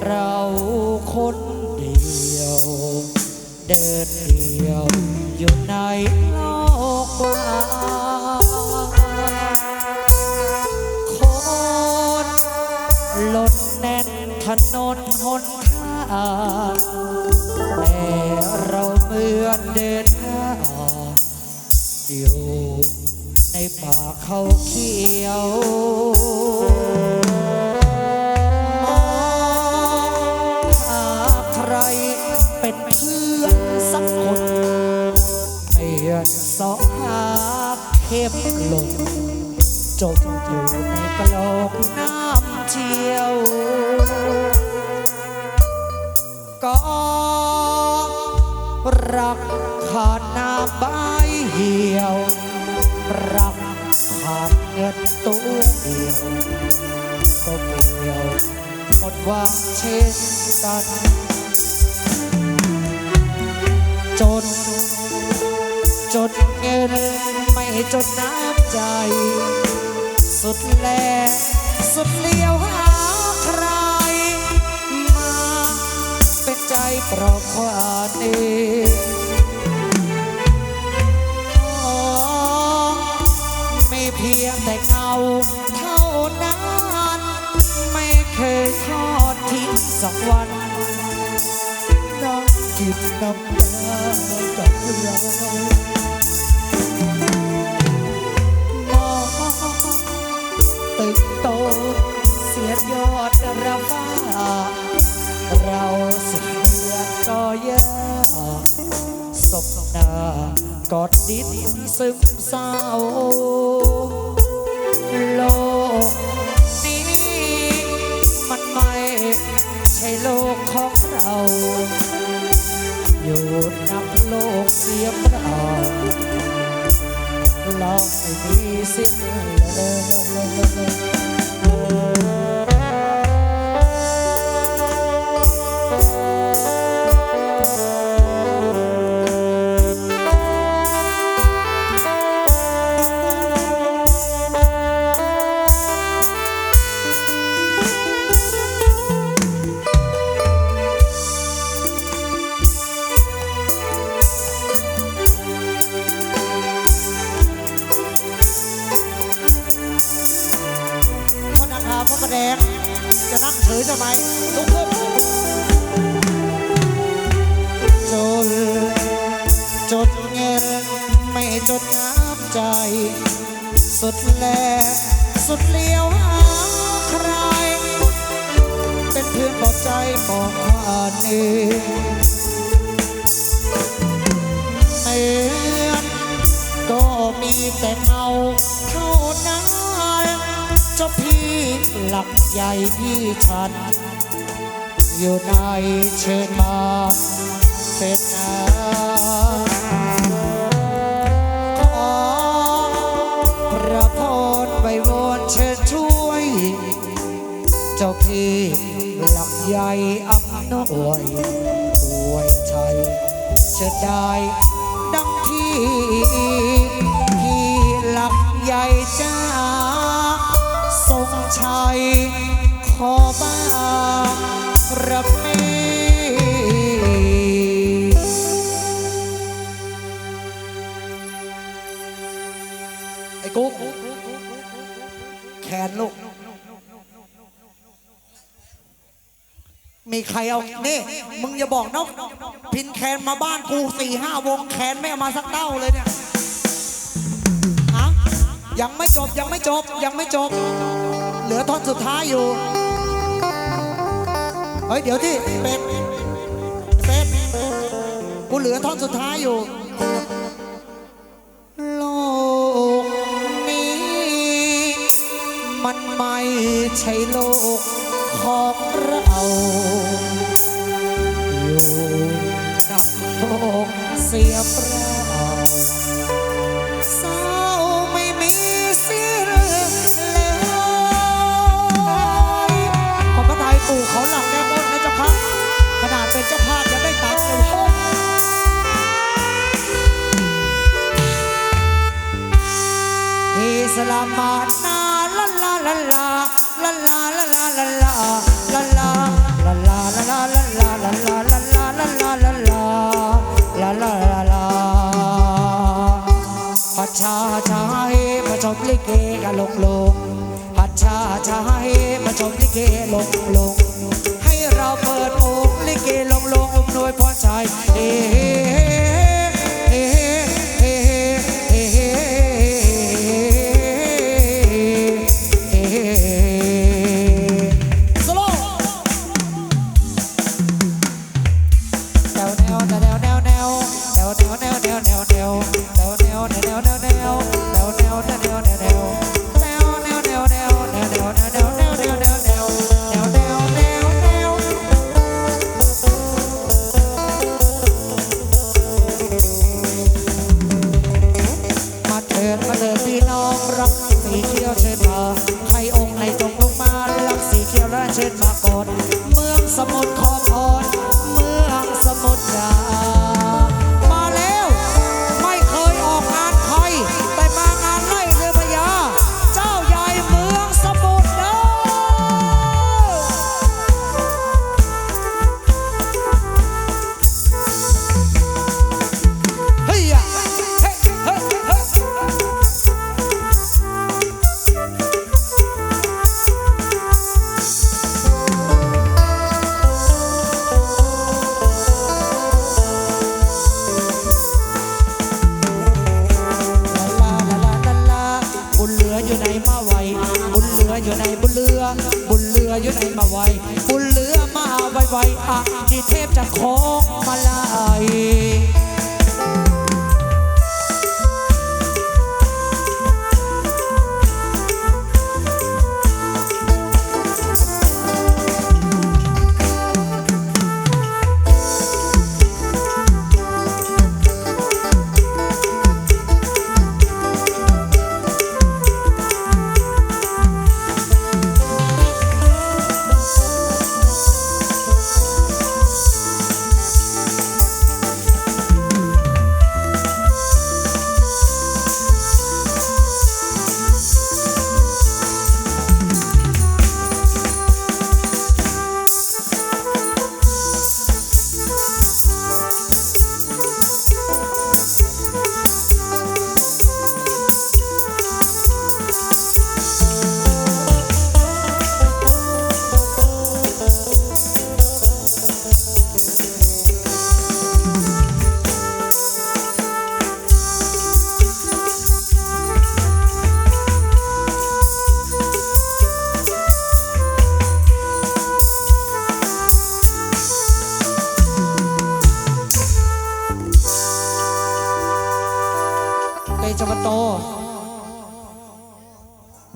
เราคนเดียว เดินเดียวอยู่ในโลกกว้างคนล้นแน่นถนนหนทางแต่เราเหมือนเดินทางอยู่ในป่าเขาเขียว ก็รักขาดน้ำใบเหี่ยว รักขาดเงินตู้เดียวก็เปลี่ยวหมดหวังเช่นกัน จน จนเงินไม่จนน้ำใจ สุดแลสุดเลี้ยวหาใคร เป็นใจปลอบควาเองไม่เพียงแต่เงาเท่านั้น ไม่เคยทอดทิ้งสักวันน้ำจิตน้ำตากับเรามองตึกโตเสียยอดระฟ้าเรา เสียก็ยากศพหน้ากอดดินซึมเศร้าโลกนี้มันไม่ใช่โลกของเราอยู่นับโลกเสียเปล่าเราไม่มีสิ้นเลย จะนั่งเฉยทำไมลุกขึ้นจนจดเงินไม่จดน้ำใจ สุดแลสุดเลี้ยวหาใคร เป็นเพื่อนปลอบใจบอกว่าเนื่เตือนก็มีแต่เงาเท่านั้น จ้าพี่หลักใหญ่พี่ฉัน อยู่ในเชิญมาเป็นนาขอพระพรไปวนเชิญช่วยเจ้าพี่หลักใหญ่อำนวยป่วยใจเชิญได้ดังที่ พี่หลักใหญ่จ้า ทรงชัย ขอบ้ารับเมไอ้กุ๊กแขนลูก มีใครเอา นี่ มึงอย่าบอกนะพินแคนมาบ้านกูสี่ห้าวงแคนไม่เอามาสักเต้าเลยเนี่ยฮะยังไม่จบยังไม่จบยังไม่จบ ลือท่อนสุดท้ายอยู่ เฮ้ย เดี๋ยวที่เป็ดเป็ดกูเหลือท่อนสุดท้ายอยู่โลกนี้ มันไม่ใช่โลกของเราอยู่นับโลกเสียเปล่า เกลงลง ให้เราเปิดอกลิเกลงลงอมนวยพรชัยเฮ้ มาไว้บุญเหลือมาไวๆอะที่เทพจะของมาลาย